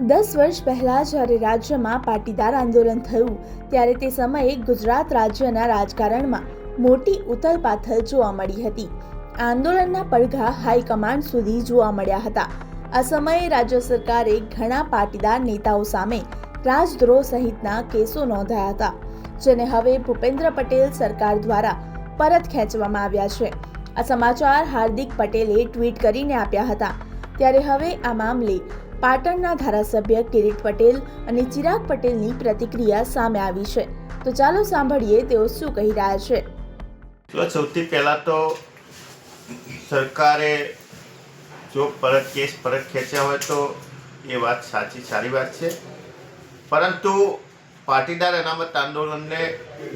દસ વર્ષ પહેલા જ્યારે રાજ્યમાં પાટીદાર આંદોલન થયું, ત્યારે તે સમયે ગુજરાત રાજ્યના રાજકારણમાં મોટી ઉથલપાથલ જોવા મળી હતી. આંદોલનના પડઘા હાઈકમાન્ડ સુધી જોવા મળ્યા હતા. આ સમયે રાજ્ય સરકારે ઘણા પાટીદાર નેતાઓ સામે રાજદ્રોહ સહિતના કેસો નોંધાયા હતા, જેને હવે ભૂપેન્દ્ર પટેલ સરકાર દ્વારા પરત ખેંચવામાં આવ્યા છે. આ સમાચાર હાર્દિક પટેલે ટ્વીટ કરીને આપ્યા હતા. ત્યારે હવે આ મામલે પાટણના ધારાસભ્ય કિરીટ પટેલ અને ચિરાગ પટેલની પ્રતિક્રિયા સામે આવી છે. તો ચાલો સાંભળીએ તેઓ શું કહી રહ્યા છે. સૌથી પહેલાં તો સરકારે જો પરત કેસ પરત ખેંચ્યા હોય તો એ વાત સાચી, સારી વાત છે. પરંતુ પાટીદાર અનામત આંદોલનને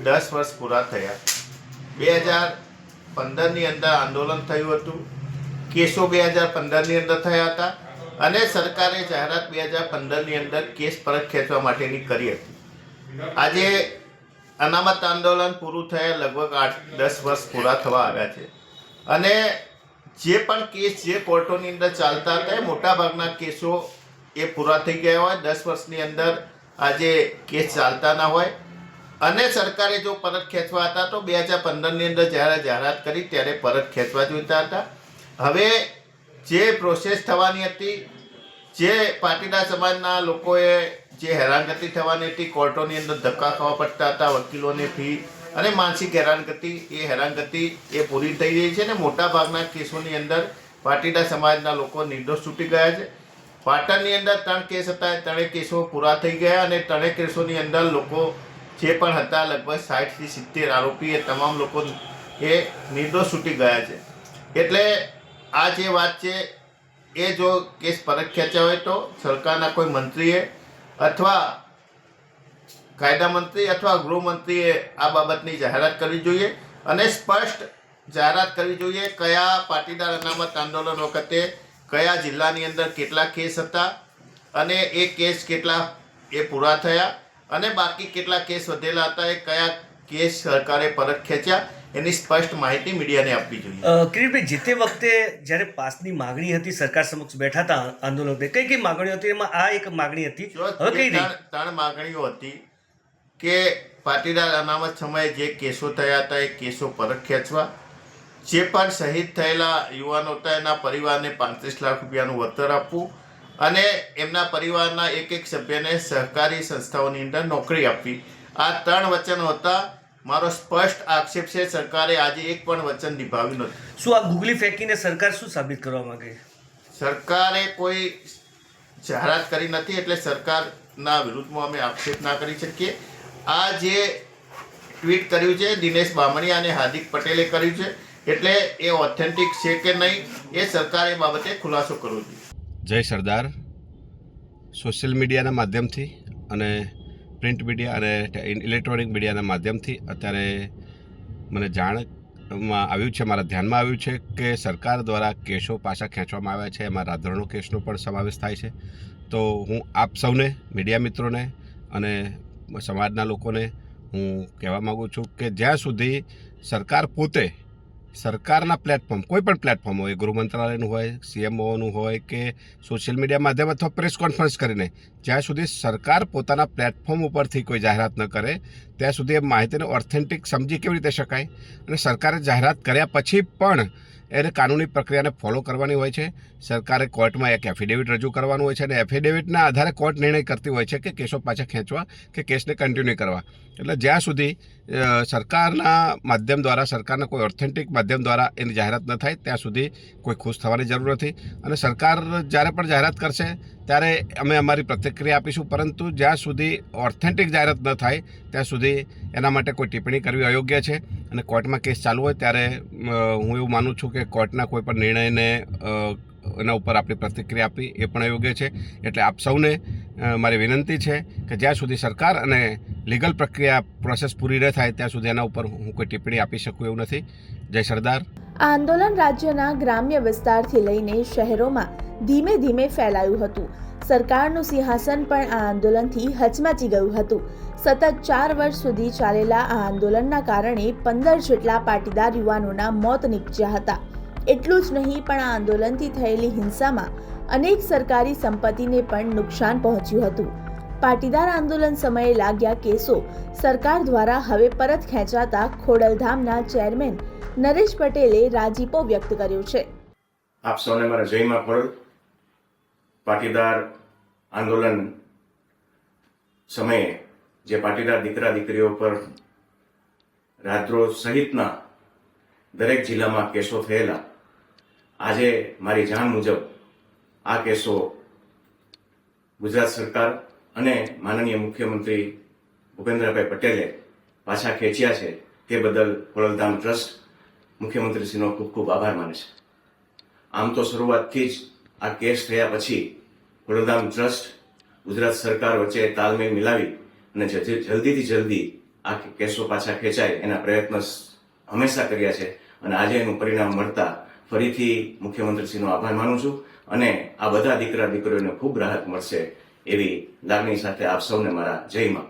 દસ વર્ષ પૂરા થયા. બે હજાર પંદરની અંદર આંદોલન થયું હતું. કેસો બે હજાર પંદરની અંદર થયા હતા. અને સરકારે જાહેરાત બે હજાર પંદરની અંદર કેસ પરત ખેંચવા માટેની કરી હતી. આજે અનામત આંદોલન પૂરું થયા લગભગ આઠ, દસ વર્ષ પૂરા થવા આવ્યા છે. અને જે પણ કેસ જે કોર્ટોની અંદર ચાલતા હતા, એ મોટાભાગના કેસો એ પૂરા થઈ ગયા હોય. દસ વર્ષની અંદર આજે કેસ ચાલતા ના હોય. અને સરકારે જો પરત ખેંચવા હતા તો બે હજાર પંદરની અંદર જ્યારે જાહેરાત કરી ત્યારે પરત ખેંચવા જોઈતા હતા. હવે જે પ્રોસેસ થવાની હતી, જે પાટીદાર સમાજના લોકોએ જે હેરાનગતિ થવાની હતી, કોર્ટોની અંદર ધક્કા ખાવા પડતા હતા, વકીલોની ફી અને માનસિક હેરાનગતિ, એ હેરાનગતિ એ પૂરી થઈ રહી છે અને મોટાભાગના કેસોની અંદર પાટીદાર સમાજના લોકો નિર્દોષ છૂટી ગયા છે. પાટણની અંદર ત્રણ કેસ હતા, એ ત્રણેય કેસો પૂરા થઈ ગયા અને ત્રણેય કેસોની અંદર લોકો જે પણ હતા, લગભગ સાઠથી સિત્તેર આરોપી એ તમામ લોકો એ નિર્દોષ છૂટી ગયા છે. એટલે આ જે વાત છે, એ જો કેસ પરત ખેંચ્યા હોય તો સરકારના કોઈ મંત્રીએ અથવા કાયદા મંત્રી અથવા ગૃહમંત્રીએ આ બાબતની જાહેરાત કરવી જોઈએ અને સ્પષ્ટ જાહેરાત કરવી જોઈએ કયા પાટીદાર અનામત આંદોલન વખતે કયા જિલ્લાની અંદર કેટલા કેસ હતા અને એ કેસ કેટલા એ પૂરા થયા અને બાકી કેટલા કેસ વધેલા હતા એ કયા કેસ સરકારે પરત ખેંચ્યા એની સ્પષ્ટ માહિતી મીડિયાને આપવી જોઈએ. કિરીટભાઈ જે તે વખતે જ્યારે પાસની માગણી હતી સરકાર સમક્ષ બેઠા હતા આંદોલન કઈ કઈ માગણીઓ હતી? એમાં આ એક માગણી હતી. હવે કઈ ત્રણ ત્રણ માગણીઓ હતી કે પાટીદાર અનામત સમયે જે કેસો થયા હતા એ કેસો પરત ખેંચવા જે પણ શહીદ થયેલા યુવાનો હતા એના પરિવારને પાંત્રીસ લાખ રૂપિયાનું વળતર આપવું અને એમના પરિવારના એક એક સભ્યને સહકારી સંસ્થાઓની અંદર નોકરી આપવી. આ ત્રણ વચનો હતા. મારો સ્પષ્ટ આક્ષેપ છે સરકારે આજે એક પણ વચન નિભાવ્યું નથી. શું આ ગુગલી ફેંકીને સરકાર શું સાબિત કરવા માંગે? સરકારે કોઈ જાહેરાત કરી નથી એટલે સરકારના વિરુદ્ધમાં અમે આક્ષેપ ના કરી શકીએ. આ જે ટ્વીટ કર્યું છે દિનેશ બામણીયા અને હાર્દિક પટેલે કર્યું છે એટલે એ ઓથેન્ટિક છે કે નહીં એ સરકારે એ બાબતે ખુલાસો કરવો જોઈએ. જય સરદાર. સોશિયલ મીડિયાના માધ્યમથી અને પ્રિન્ટ મીડિયા અને ઇલેક્ટ્રોનિક મીડિયાના માધ્યમથી અત્યારે મને જાણમાં આવ્યું છે, મારા ધ્યાનમાં આવ્યું છે કે સરકાર દ્વારા કેસો પાછા ખેંચવામાં આવ્યા છે. એમાં રાધરણો કેસનો પણ સમાવેશ થાય છે. તો હું આપ સૌને, મીડિયા મિત્રોને અને સમાજના લોકોને હું કહેવા માગું છું કે જ્યાં સુધી સરકાર પોતે સરકારના પ્લેટફોર્મ કોઈ પણ પ્લેટફોર્મ હોય, ગૃહ મંત્રાલયનું હોય સીએમઓનું હોય કે સોશિયલ મીડિયા માધ્યમ અથવા પ્રેસ કોન્ફરન્સ કરીને, જ્યાં સુધી સરકાર પોતાના પ્લેટફોર્મ ઉપરથી કોઈ જાહેરાત ન કરે, ત્યાં સુધી એ માહિતીને ઓથેન્ટિક સમજી કેવી રીતે શકાય? અને સરકારે જાહેરાત કર્યા પછી પણ એને કાનૂની પ્રક્રિયાને ફોલો કરવાની હોય છે. સરકારે કોર્ટમાં એક એફિડેવિટ રજૂ કરવાનું હોય છે અને એફિડેવિટના આધારે કોર્ટ નિર્ણય કરતી હોય છે કે કેસો પાછા ખેંચવા કે કેસને કન્ટિન્યુ કરવા. એટલે જ્યાં સુધી સરકારના માધ્યમ દ્વારા, સરકારના કોઈ ઓથેન્ટિક માધ્યમ દ્વારા એની જાહેરાત ન થાય, ત્યાં સુધી કોઈ ખુશ થવાની જરૂર નથી. અને સરકાર જ્યારે પણ જાહેરાત કરશે, ત્યારે અમે અમારી પ્રતિક્રિયા આપીશું. પરંતુ જ્યાં સુધી ઓથેન્ટિક જાહેરાત ન થાય, ત્યાં સુધી એના માટે કોઈ ટિપ્પણી કરવી અયોગ્ય છે. અને કોર્ટમાં કેસ ચાલુ હોય ત્યારે હું એવું માનું છું કે કોર્ટના કોઈ પણ નિર્ણયને એના ઉપર આપણી પ્રતિક્રિયા આપી એ પણ યોગ્ય છે. એટલે આપ સૌને મારી વિનંતી છે કે જ્યાં સુધી સરકાર અને લીગલ પ્રક્રિયા પ્રોસેસ પૂરી ન થાય ત્યાં સુધી એના ઉપર હું કોઈ ટિપ્પણી આપી શકું એવું નથી. જય સરદાર. આ આંદોલન રાજ્યના ગ્રામ્ય વિસ્તારથી લઈને શહેરોમાં ધીમે ધીમે ફેલાયું હતું. સરકારનું સિંહાસન પણ આ આંદોલનથી હચમચી ગયું હતું. સતત ચાર વર્ષ સુધી ચાલેલા આ આંદોલનના કારણે પંદર જેટલા પાટીદાર યુવાનોના મોત નીપજ્યા હતા. એટલું જ નહીં, પણ આ આંદોલનથી થયેલી હિંસામાં અનેક સરકારી સંપત્તિને પણ નુકસાન પહોંચ્યું હતું. પાટીદાર આંદોલન સમયે લાગ્યા કેસો સરકાર દ્વારા હવે પરત ખેંચાતા ખોડલધામના ચેરમેન નરેશ પટેલે રાજીપો વ્યક્ત કર્યો છે. આપ સૌને મારા જયમાં ખોડલ પાટીદાર આંદોલન સમયે જે પાટીદાર દીકરા દીકરીઓ પર રાત્રો સહિતના દરેક જિલ્લામાં કેસો થયેલા, આજે મારી જાણ મુજબ આ કેસો ગુજરાત સરકાર અને માનનીય મુખ્યમંત્રી ભૂપેન્દ્રભાઈ પટેલે પાછા ખેંચ્યા છે તે બદલ ખોડલધામ ટ્રસ્ટ મુખ્યમંત્રીશ્રીનો ખૂબ ખૂબ આભાર માને છે. આમ તો શરૂઆતથી જ આ કેસ થયા પછી વડોદરામ ટ્રસ્ટ, ગુજરાત સરકાર વચ્ચે તાલમેલ મિલાવી અને જલ્દીથી જલ્દી આ કેસો પાછા ખેંચાય એના પ્રયત્ન હંમેશા કર્યા છે. અને આજે એનું પરિણામ મળતા ફરીથી મુખ્યમંત્રીશ્રીનો આભાર માનું છું અને આ બધા દીકરા દીકરીઓને ખૂબ રાહત મળશે એવી લાગણી સાથે આપ સૌને મારા જય મા